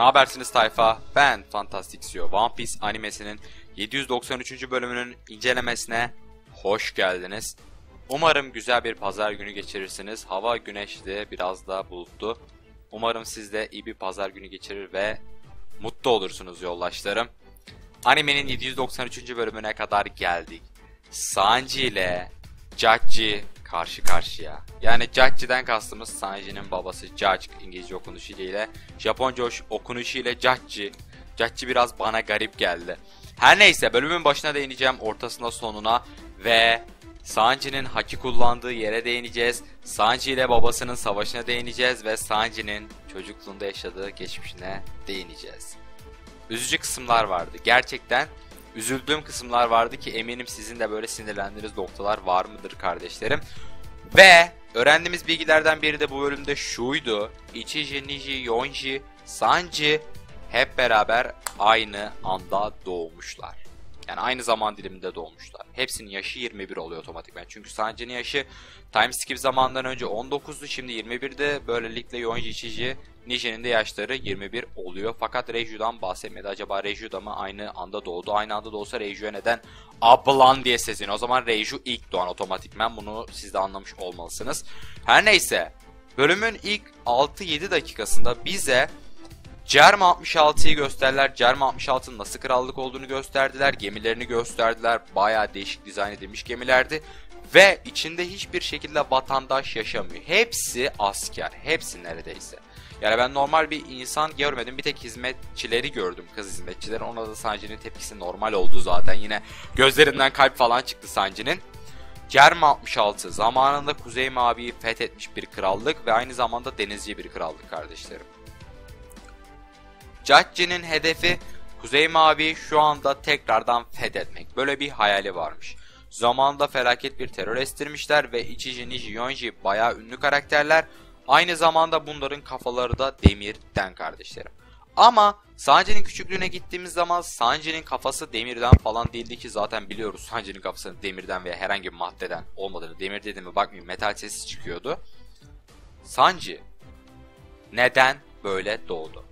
Ne habersiniz tayfa? Ben Fantastic CEO One Piece animesinin 793. bölümünün incelemesine hoş geldiniz. Umarım güzel bir pazar günü geçirirsiniz. Hava güneşli, biraz da bulutlu. Umarım siz de iyi bir pazar günü geçirir ve mutlu olursunuz yoldaşlarım. Animenin 793. bölümüne kadar geldik. Sanji ile Judge'i karşı karşıya. Yani Judge'den kastımız Sanji'nin babası Judge İngilizce okunuşu ile Japonca okunuşu ile Judge. Judge biraz bana garip geldi. Her neyse bölümün başına değineceğim ortasına sonuna ve Sanji'nin haki kullandığı yere değineceğiz. Sanji ile babasının savaşına değineceğiz ve Sanji'nin çocukluğunda yaşadığı geçmişine değineceğiz. Üzücü kısımlar vardı. Gerçekten üzüldüğüm kısımlar vardı ki eminim sizin de böyle sinirlendiğiniz noktalar var mıdır kardeşlerim. Ve öğrendiğimiz bilgilerden biri de bu bölümde şuydu. Ichiji, Niji, Yonji, Sanji hep beraber aynı anda doğmuşlar. Yani aynı zaman diliminde doğmuşlar. Hepsinin yaşı 21 oluyor otomatikman. Çünkü Sanji'nin yaşı time skip zamandan önce 19'du şimdi 21'de. Böylelikle Yonji Ichiji Niji'nin de yaşları 21 oluyor. Fakat Reiju'dan bahsetmedi. Acaba Reiju da mı aynı anda doğdu? Aynı anda doğsa Reiju'ya neden ablan diye sesleniyor. O zaman Reiju ilk doğan otomatikman. Bunu siz de anlamış olmalısınız. Her neyse. Bölümün ilk 6-7 dakikasında bize Cerm 66'yı gösterdiler. Cerm 66'nın nasıl krallık olduğunu gösterdiler. Gemilerini gösterdiler. Bayağı değişik dizayn edilmiş gemilerdi. Ve içinde hiçbir şekilde vatandaş yaşamıyor. Hepsi asker. Hepsi neredeyse. Yani ben normal bir insan görmedim. Bir tek hizmetçileri gördüm. Kız hizmetçileri. Ona da Sanji'nin tepkisi normal oldu zaten. Yine gözlerinden kalp falan çıktı Sanji'nin. Cerm 66 zamanında Kuzey Mavi'yi fethetmiş bir krallık ve aynı zamanda denizci bir krallık kardeşlerim. Judge'nin hedefi Kuzey Mavi şu anda tekrardan fethetmek. Böyle bir hayali varmış. Zamanında felaket bir terör estirmişler ve Ichiji Niji Yonji bayağı ünlü karakterler. Aynı zamanda bunların kafaları da demirden kardeşlerim. Ama Sanji'nin küçüklüğüne gittiğimiz zaman Sanji'nin kafası demirden falan değildi ki zaten biliyoruz Sanji'nin kafasının demirden veya herhangi bir maddeden olmadığını. Demir dediğimi bakmayın metal sesi çıkıyordu. Sanji neden böyle doğdu?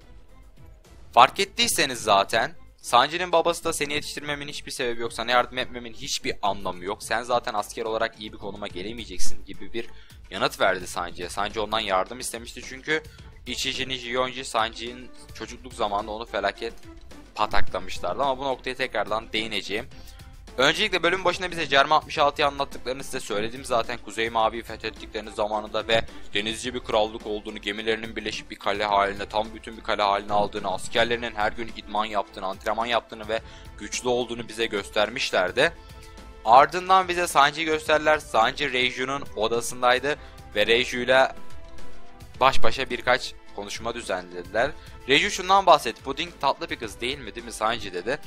Fark ettiyseniz zaten Sanji'nin babası da seni yetiştirmemin hiçbir sebebi yok. Sana yardım etmemin hiçbir anlamı yok. Sen zaten asker olarak iyi bir konuma gelemeyeceksin gibi bir yanıt verdi Sanji'ye. Sanji ondan yardım istemişti çünkü Ichiji Niji Yonji Sanji'nin çocukluk zamanında onu felaket pataklamışlardı. Ama bu noktaya tekrardan değineceğim. Öncelikle bölüm başında bize Cerme 66'yı anlattıklarını size söyledim zaten. Kuzey Mavi'yi fethettiklerini zamanında ve denizci bir krallık olduğunu, gemilerinin birleşip bir kale haline, tam bütün bir kale haline aldığını, askerlerinin her gün idman yaptığını, antrenman yaptığını ve güçlü olduğunu bize göstermişlerdi. Ardından bize Sanji gösterdiler. Sanji Reiju'nun odasındaydı ve Reiju ile baş başa birkaç konuşma düzenlediler. Reiju şundan bahsetti. Puding tatlı bir kız değil mi değil mi Sanji dedi.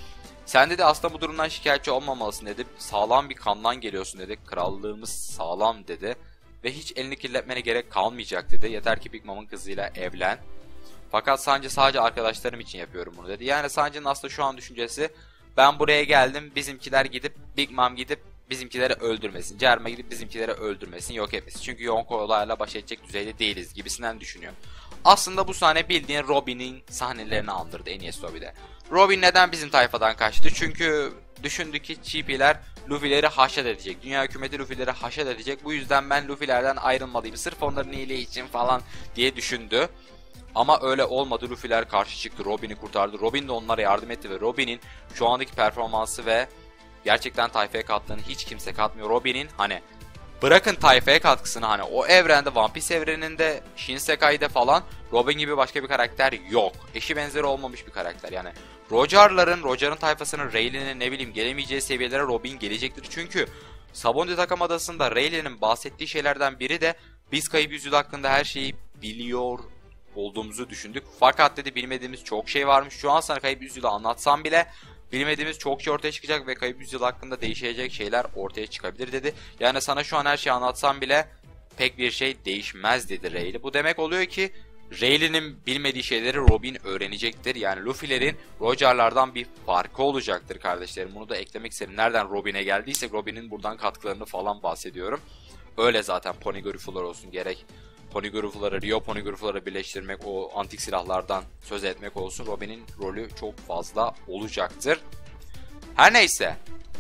Sen dedi aslında bu durumdan şikayetçi olmamalısın dedi. Sağlam bir kandan geliyorsun dedi. Krallığımız sağlam dedi. Ve hiç elini kirletmene gerek kalmayacak dedi. Yeter ki Big Mom'un kızıyla evlen. Fakat Sanji sadece arkadaşlarım için yapıyorum bunu dedi. Yani Sanji'nin aslında şu an düşüncesi ben buraya geldim bizimkiler gidip Big Mom gidip bizimkileri öldürmesin. Cerme gidip bizimkileri öldürmesin yok etmesin. Çünkü Yonko olayla baş edecek düzeyde değiliz gibisinden düşünüyor. Aslında bu sahne bildiğin Robin'in sahnelerini andırdı Enies Lobby'de. Robin neden bizim tayfadan kaçtı? Çünkü düşündü ki Chippy'ler Luffy'leri haşet edecek. Dünya hükümeti Luffy'leri haşet edecek. Bu yüzden ben Luffy'lerden ayrılmalıyım. Sırf onların iyiliği için falan diye düşündü. Ama öyle olmadı. Luffy'ler karşı çıktı. Robin'i kurtardı. Robin de onlara yardım etti ve Robin'in şu andaki performansı ve gerçekten tayfaya kattığını hiç kimse katmıyor. Robin'in hani bırakın tayfaya katkısını hani o evrende One Piece evreninde Shinsekai'de falan Robin gibi başka bir karakter yok. Eşi benzeri olmamış bir karakter yani. Roger'ların, Roger'ın tayfasının Rayleigh'nin ne bileyim gelemeyeceği seviyelere Robin gelecektir. Çünkü Sabondi Takam Adası'nda Rayleigh'nin bahsettiği şeylerden biri de biz kayıp yüzüğü hakkında her şeyi biliyor olduğumuzu düşündük. Fakat dedi bilmediğimiz çok şey varmış. Şu an sana kayıp yüzüğü anlatsam bile bilmediğimiz çok şey ortaya çıkacak ve kayıp yüzyıl hakkında değişecek şeyler ortaya çıkabilir dedi. Yani sana şu an her şeyi anlatsam bile pek bir şey değişmez dedi Rayleigh. Bu demek oluyor ki Rayleigh'nin bilmediği şeyleri Robin öğrenecektir. Yani Luffy'lerin Roger'lardan bir farkı olacaktır kardeşlerim. Bunu da eklemek isterim. Nereden Robin'e geldiyse Robin'in buradan katkılarını falan bahsediyorum. Öyle zaten Poneglyph'lar olsun gerek poligrafları, Rio poligrafları birleştirmek, o antik silahlardan söz etmek olsun Robin'in rolü çok fazla olacaktır. Her neyse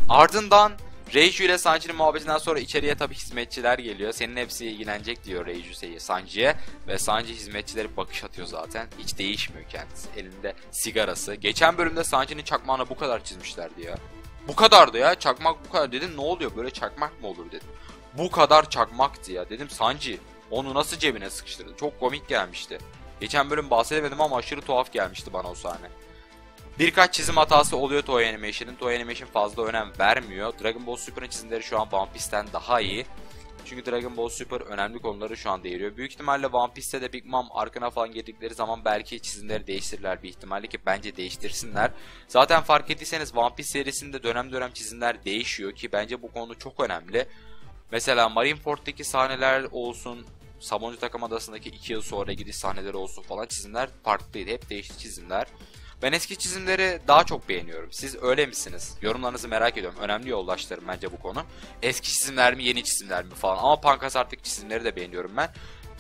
ardından Reiju ile Sanji'nin muhabbetinden sonra içeriye tabi hizmetçiler geliyor. Senin hepsi ilgilenecek diyor Reiju Sanji'ye. Ve Sanji hizmetçileri bakış atıyor zaten. Hiç değişmiyor kendisi. Elinde sigarası. Geçen bölümde Sanji'nin çakmağını bu kadar çizmişlerdi ya. Bu kadardı ya. Çakmak bu kadar. Dedim ne oluyor böyle çakmak mı olur dedim. Bu kadar çakmaktı ya. Dedim Sanji onu nasıl cebine sıkıştırdı. Çok komik gelmişti. Geçen bölüm bahsedemedim ama aşırı tuhaf gelmişti bana o sahne. Birkaç çizim hatası oluyor Toy Animation'ın. Toy Animation fazla önem vermiyor. Dragon Ball Super'ın çizimleri şu an One Piece'ten daha iyi. Çünkü Dragon Ball Super önemli konuları şu an değiriyor. Büyük ihtimalle One Piece'te de Big Mom arkana falan girdikleri zaman belki çizimleri değiştirirler bir ihtimalle ki bence değiştirsinler. Zaten fark ettiyseniz One Piece serisinde dönem dönem çizimler değişiyor ki bence bu konu çok önemli. Mesela Marineford'daki sahneler olsun, Samoncu takım adasındaki 2 yıl sonra gidiş sahneleri olsun falan çizimler farklıydı. Hep değişti çizimler. Ben eski çizimleri daha çok beğeniyorum. Siz öyle misiniz? Yorumlarınızı merak ediyorum. Önemli yoldaşlarım bence bu konu. Eski çizimler mi, yeni çizimler mi falan. Ama Pankas artık çizimleri de beğeniyorum ben.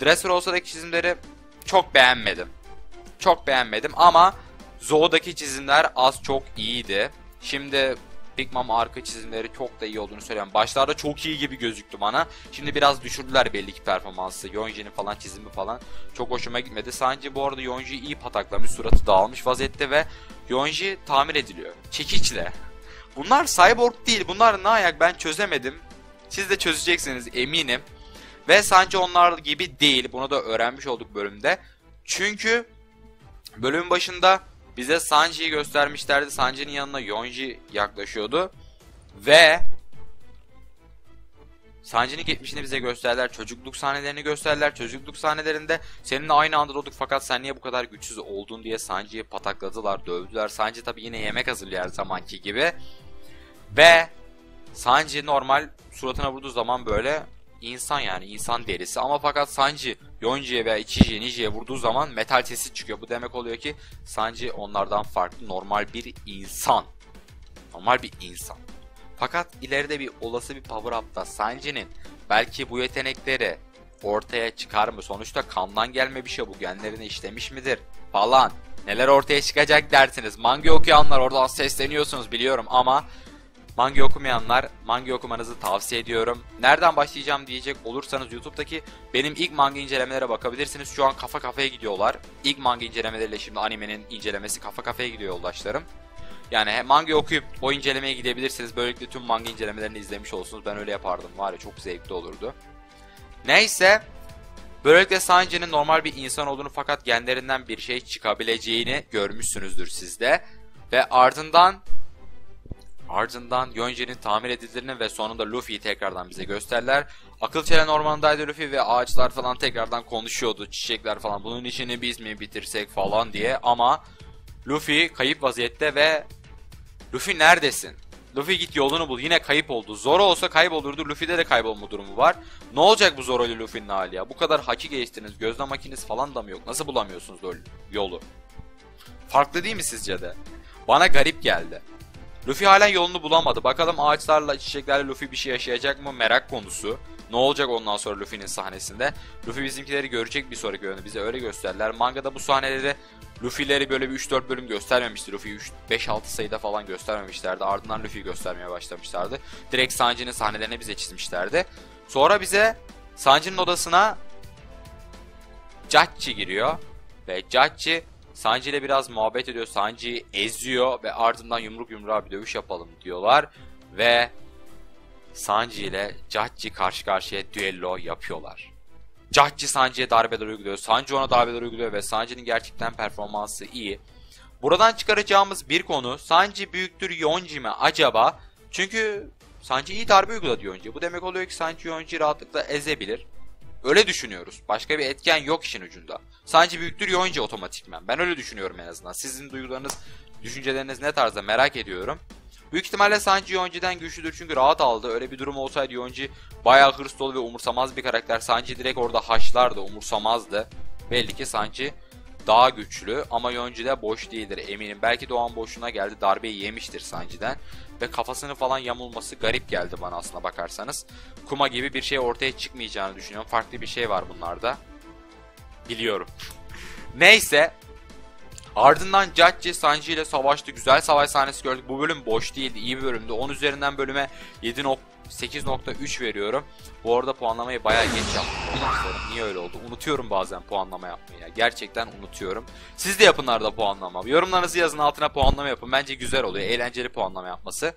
Dressrosa'daki çizimleri çok beğenmedim. Çok beğenmedim ama Zoo'daki çizimler az çok iyiydi. Şimdi Big Mom arka çizimleri çok da iyi olduğunu söylüyorum. Başlarda çok iyi gibi gözüktü bana. Şimdi biraz düşürdüler belli ki performansı. Yonji'nin falan çizimi falan çok hoşuma gitmedi. Sanki bu arada Yonji iyi pataklamış, suratı dağılmış vaziyette ve Yonji tamir ediliyor. Çekiçle. Bunlar cyborg değil. Bunlar ne ayak ben çözemedim. Siz de çözeceksiniz eminim. Ve Sanji onlar gibi değil. Bunu da öğrenmiş olduk bölümde. Çünkü bölümün başında bize Sanji'yi göstermişlerdi. Sanji'nin yanına Yonji yaklaşıyordu. Ve Sanji'nin geçmişini bize gösterdiler. Çocukluk sahnelerini gösterdiler. Çocukluk sahnelerinde seninle aynı anda doğduk fakat sen niye bu kadar güçsüz oldun diye Sanji'yi patakladılar, dövdüler. Sanji tabi yine yemek hazırlıyor her zamanki gibi. Ve Sanji normal suratına vurduğu zaman böyle insan yani insan derisi ama fakat Sanji Yonji'ye veya Ichiji'ye Niji'ye vurduğu zaman metal sesi çıkıyor. Bu demek oluyor ki Sanji onlardan farklı normal bir insan. Normal bir insan. Fakat ileride bir olası bir power up'ta Sanji'nin belki bu yetenekleri ortaya çıkar mı? Sonuçta kandan gelme bir şey bu. Genlerine işlemiş midir? Falan. Neler ortaya çıkacak dersiniz. Manga okuyanlar oradan sesleniyorsunuz biliyorum ama Manga okumayanlar manga okumanızı tavsiye ediyorum. Nereden başlayacağım diyecek olursanız YouTube'daki benim ilk manga incelemelere bakabilirsiniz. Şu an kafa kafaya gidiyorlar. İlk manga incelemeleriyle şimdi animenin incelemesi kafa kafaya gidiyor yoldaşlarım. Yani manga okuyup o incelemeye gidebilirsiniz. Böylelikle tüm manga incelemelerini izlemiş olursunuz. Ben öyle yapardım var ya çok zevkli olurdu. Neyse Böylelikle Sanji'nin normal bir insan olduğunu fakat genlerinden bir şey çıkabileceğini görmüşsünüzdür sizde. Ve ardından Ardından Yonji'nin tamir edildiğini ve sonunda Luffy'yi tekrardan bize gösterler. Akıl çelen ormanındaydı Luffy ve ağaçlar falan tekrardan konuşuyordu. Çiçekler falan bunun işini biz mi bitirsek falan diye ama Luffy kayıp vaziyette ve Luffy neredesin? Luffy git yolunu bul. Yine kayıp oldu. Zoro olsa kaybolurdu. Luffy'de de kaybolma durumu var. Ne olacak bu Zoro ile Luffy'nin hali ya? Bu kadar haki geçtiniz. Gözlem makinesi falan da mı yok? Nasıl bulamıyorsunuz yolu? Farklı değil mi sizce de? Bana garip geldi. Luffy halen yolunu bulamadı. Bakalım ağaçlarla, çiçeklerle Luffy bir şey yaşayacak mı merak konusu. Ne olacak ondan sonra Luffy'nin sahnesinde? Luffy bizimkileri görecek bir sonraki bölümde bize öyle gösterdiler. Mangada bu sahneleri Luffy'leri böyle bir 3-4 bölüm göstermemişti. Luffy'yi 5-6 sayıda falan göstermemişlerdi. Ardından Luffy'yi göstermeye başlamışlardı. Direkt Sanji'nin sahnelerini bize çizmişlerdi. Sonra bize Sanji'nin odasına Judge giriyor. Ve Judge Sanji ile biraz muhabbet ediyor. Sanji eziyor ve ardından yumruk yumruğa bir dövüş yapalım diyorlar. Ve Sanji ile Judge karşı karşıya düello yapıyorlar. Judge Sanji'ye darbeler uyguluyor. Sanji ona darbeler uyguluyor ve Sanji'nin gerçekten performansı iyi. Buradan çıkaracağımız bir konu Sanji büyüktür Yonji mi acaba? Çünkü Sanji iyi darbe uyguladı Yonji. Bu demek oluyor ki Sanji Yonji rahatlıkla ezebilir. Öyle düşünüyoruz. Başka bir etken yok işin ucunda. Sanki büyüktür Yonca otomatikmen. Ben öyle düşünüyorum en azından. Sizin duygularınız, düşünceleriniz ne tarzda merak ediyorum. Büyük ihtimalle Sanji Yonji'den güçlüdür çünkü rahat aldı. Öyle bir durum olsaydı Yonji bayağı hırs dolu ve umursamaz bir karakter. Sanji direkt orada haşlardı, umursamazdı. Belli ki Sanji daha güçlü ama Yonji de boş değildir eminim. Belki Doğan boşuna geldi darbeyi yemiştir Sanji'den. Ve kafasını falan yamulması garip geldi bana aslına bakarsanız. Kuma gibi bir şey ortaya çıkmayacağını düşünüyorum. Farklı bir şey var bunlarda. Biliyorum. Neyse. Ardından Judge Sanji ile savaştı. Güzel savaş sahnesi gördük. Bu bölüm boş değildi. iyi bir bölümdü. 10 üzerinden bölüme 7.8.3 veriyorum. Bu arada puanlamayı bayağı geç yaptım. Niye öyle oldu? Unutuyorum bazen puanlama yapmayı. ya. Gerçekten unutuyorum. Siz de yapın arada puanlama. Yorumlarınızı yazın altına puanlama yapın. Bence güzel oluyor. Eğlenceli puanlama yapması.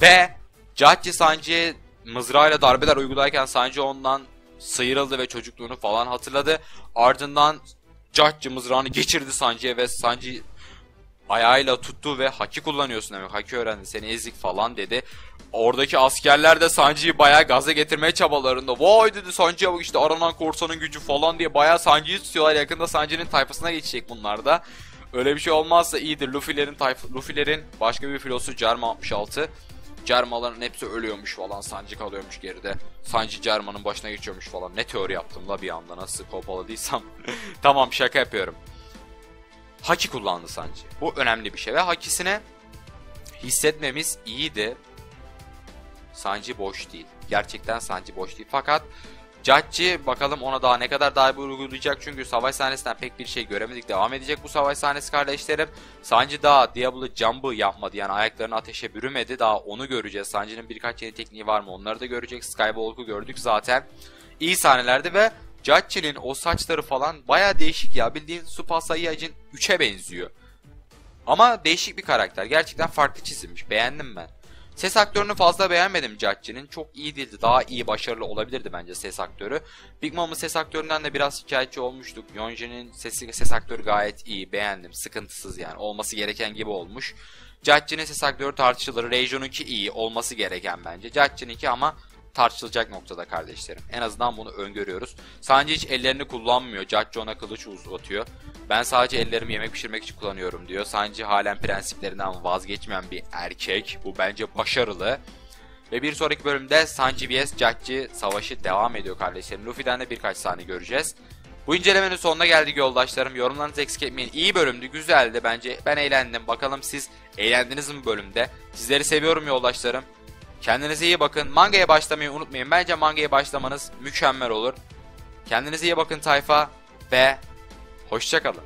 Ve Judge Sanji'ye mızrağıyla darbeler uygularken Sanji ondan sıyrıldı ve çocukluğunu falan hatırladı. Ardından Judge mızrağını geçirdi Sanji'ye ve Sanji ayağıyla tuttu ve haki kullanıyorsun demek. Haki öğrendi seni ezik falan dedi. Oradaki askerler de Sanji'yi bayağı gaza getirmeye çabalarında. Vay dedi Sanji'ye bak işte aranan korsanın gücü falan diye bayağı Sanji'yi tutuyorlar. Yakında Sanji'nin tayfasına geçecek bunlar da. Öyle bir şey olmazsa iyidir. Luffy'lerin Luffy'lerin başka bir filosu Jarma 66. Jarmaların hepsi ölüyormuş falan. Sanji kalıyormuş geride. Sanji Jarma'nın başına geçiyormuş falan. Ne teori yaptım la bir anda nasıl kopaladıysam. tamam şaka yapıyorum. Haki kullandı Sanji. Bu önemli bir şey ve hakisine hissetmemiz iyiydi. Sanji boş değil. Gerçekten Sanji boş değil. Fakat Judge'i bakalım ona daha ne kadar darbe uygulayacak çünkü savaş sahnesinden pek bir şey göremedik. Devam edecek bu savaş sahnesi kardeşlerim. Sanji daha Diablo Jump'ı yapmadı yani ayaklarını ateşe bürümedi. Daha onu göreceğiz. Sanji'nin birkaç yeni tekniği var mı onları da görecek. Skywalk'u gördük zaten. İyi sahnelerdi ve Judge'nin o saçları falan baya değişik ya. Bildiğin Tsubasa Saiyajin 3'e benziyor. Ama değişik bir karakter. Gerçekten farklı çizilmiş. Beğendim ben. Ses aktörünü fazla beğenmedim Judge'nin. Çok iyi değildi. Daha iyi başarılı olabilirdi bence ses aktörü. Big Mom'un ses aktöründen de biraz şikayetçi olmuştuk. Yonji'nin sesi, ses aktörü gayet iyi. Beğendim. Sıkıntısız yani. Olması gereken gibi olmuş. Judge'nin ses aktörü tartışılır. Reijo'nunki iyi. Olması gereken bence. Judge'ninki ama tartışılacak noktada kardeşlerim. En azından bunu öngörüyoruz. Sanji hiç ellerini kullanmıyor. Judge ona kılıç uzatıyor. Ben sadece ellerimi yemek pişirmek için kullanıyorum diyor. Sanji halen prensiplerinden vazgeçmeyen bir erkek. Bu bence başarılı. Ve bir sonraki bölümde Sanji vs Judge savaşı devam ediyor kardeşlerim. Luffy'den de birkaç sahne göreceğiz. Bu incelemenin sonuna geldik yoldaşlarım. Yorumlarınızı eksik etmeyin. İyi bölümdü, güzeldi bence. Ben eğlendim. Bakalım siz eğlendiniz mi bölümde? Sizleri seviyorum yoldaşlarım. Kendinize iyi bakın. Mangaya başlamayı unutmayın. Bence mangaya başlamanız mükemmel olur. Kendinize iyi bakın tayfa ve hoşçakalın.